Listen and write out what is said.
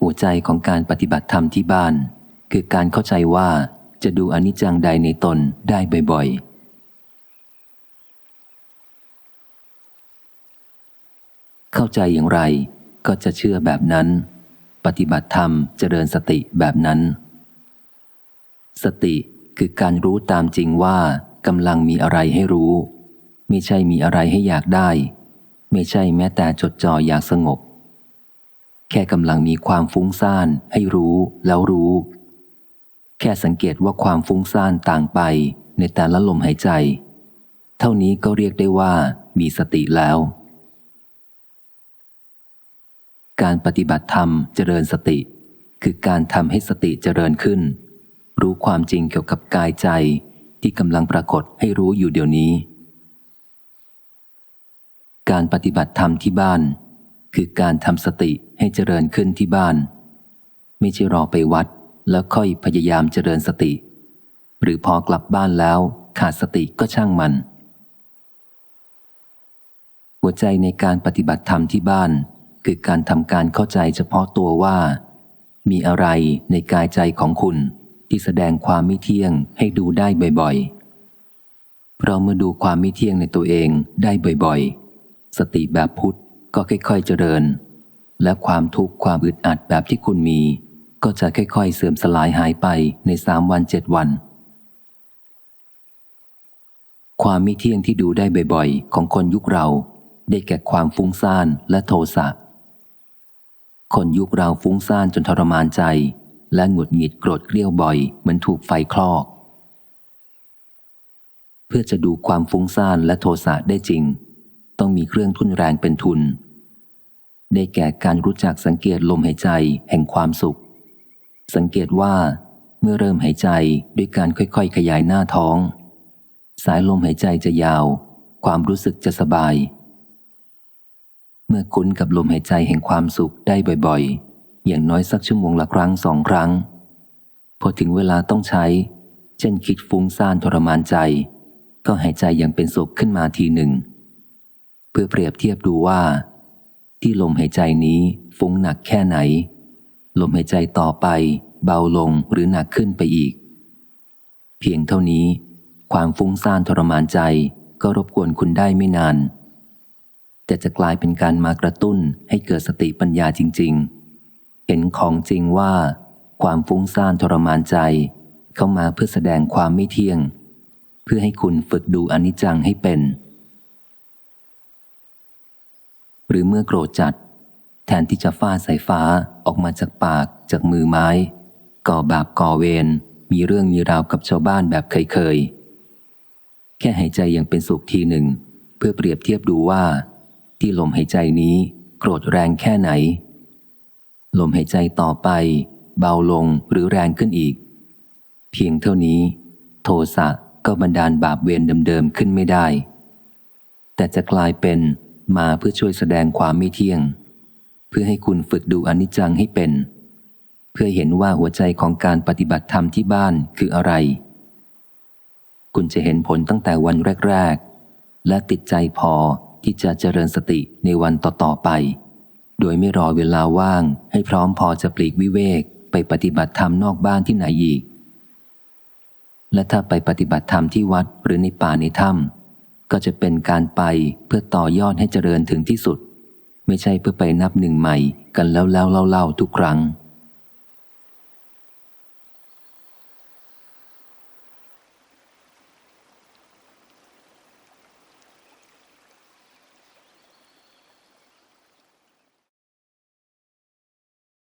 หัวใจของการปฏิบัติธรรมที่บ้าน คือการเข้าใจว่าจะดูอนิจจังใดในตนได้บ่อยๆ เข้าใจอย่างไรก็จะเชื่อแบบนั้น ปฏิบัติธรรมเจริญสติแบบนั้น สติคือการรู้ตามจริงว่ากำลังมีอะไรให้รู้ ไม่ใช่มีอะไรให้อยากได้ ไม่ใช่แม้แต่จดจ่ออยากสงบ แค่กำลังมีความฟุ้งซ่านให้รู้แล้วรู้ แค่สังเกตว่าความฟุ้งซ่านต่างไปในแต่ละลมหายใจ เท่านี้ก็เรียกได้ว่ามีสติแล้ว การปฏิบัติธรรมเจริญสติ คือการทำให้สติเจริญขึ้น รู้ความจริงเกี่ยวกับกายใจที่กำลังปรากฏให้รู้อยู่เดี๋ยวนี้ การปฏิบัติธรรมที่บ้าน คือการทำสติให้เจริญขึ้นที่บ้าน ไม่ใช่รอไปวัดแล้วค่อยพยายามเจริญสติ หรือพอกลับบ้านแล้วขาดสติก็ช่างมัน หัวใจในการปฏิบัติธรรมที่บ้าน คือการทำการเข้าใจเฉพาะตัวว่า มีอะไรในกายใจของคุณที่แสดงความไม่เที่ยงให้ดูได้บ่อยๆ เพราะเมื่อดูความไม่เที่ยงในตัวเองได้บ่อยๆ สติแบบพุทธ ก็ค่อยๆเจริญ และความทุกข์ความอึดอัดแบบที่คุณมี ก็จะค่อยๆเสื่อมสลายหายไปในสามวันเจ็ดวัน ความม่เที่ยงที่ดูได้บ่อยๆ ของคนยุคเรา ได้แก่ความฟุ้งซ่านและโทสะคนยุคเราฟุ้งซ่านจนทรมานใจ และหงุดหงิดโกรธเกลี้ยวบ่อย เหมือนถูกไฟคลอก เพื่อจะดูความฟุ้งซ่านและโทสะได้จริง ต้องมีเครื่องทุนแรงเป็นทุน ได้แก่การรู้จักสังเกตลมหายใจแห่งความสุข สังเกตว่า เมื่อเริ่มหายใจด้วยการค่อยๆ ขยายหน้าท้อง สายลมหายใจจะยาว ความรู้สึกจะสบาย เมื่อคุ้นกับลมหายใจแห่งความสุขได้บ่อยๆ อย่างน้อยสักชั่วโมงละครั้งสองครั้ง พอถึงเวลาต้องใช้ เช่นคิดฟุ้งซ่านทรมานใจ ก็หายใจอย่างเป็นสุขขึ้นมาทีหนึ่ง เพื่อเปรียบเทียบดูว่า ที่ลมหายใจนี้ฟุ้งหนักแค่ไหน ลมหายใจต่อไป เบาลงหรือหนักขึ้นไปอีก เพียงเท่านี้ ความฟุ้งซ่านทรมานใจก็รบกวนคุณได้ไม่นาน แต่จะกลายเป็นการมากระตุ้นให้เกิดสติปัญญาจริง ๆ เห็นของจริงว่า ความฟุ้งซ่านทรมานใจ เข้ามาเพื่อแสดงความไม่เที่ยง เพื่อให้คุณฝึกดูอนิจจังให้เป็น หรือเมื่อโกรธจัด แทนที่จะฟาดสายฟ้าออกมาจากปากจากมือไม้ ก่อบาปก่อเวรมีเรื่องมีราวกับชาวบ้านแบบเคยๆ แค่หายใจอย่างเป็นสุขทีหนึ่ง เพื่อเปรียบเทียบดูว่า ที่ลมหายใจนี้ โกรธแรงแค่ไหน ลมหายใจต่อไป เบาลงหรือแรงขึ้นอีก เพียงเท่านี้ โทสะก็บันดาลบาปเวรเดิมๆขึ้นไม่ได้ แต่จะกลายเป็น มาเพื่อช่วยแสดงความไม่เที่ยง เพื่อให้คุณฝึกดูอนิจจังให้เป็น เพื่อเห็นว่าหัวใจของการปฏิบัติธรรมที่บ้านคืออะไร คุณจะเห็นผลตั้งแต่วันแรก ๆ และติดใจพอที่จะเจริญสติในวันต่อ ๆ ไป โดยไม่รอเวลาว่าง ให้พร้อมพอจะปลีกวิเวกไปปฏิบัติธรรมนอกบ้านที่ไหนอีก และถ้าไปปฏิบัติธรรมที่วัดหรือในป่าในถ้ำ ก็จะเป็นการไปเพื่อต่อยอดให้เจริญถึงที่สุด ไม่ใช่เพื่อไปนับหนึ่งใหม่กันแล้วแล้วเล่าๆทุกครั้ง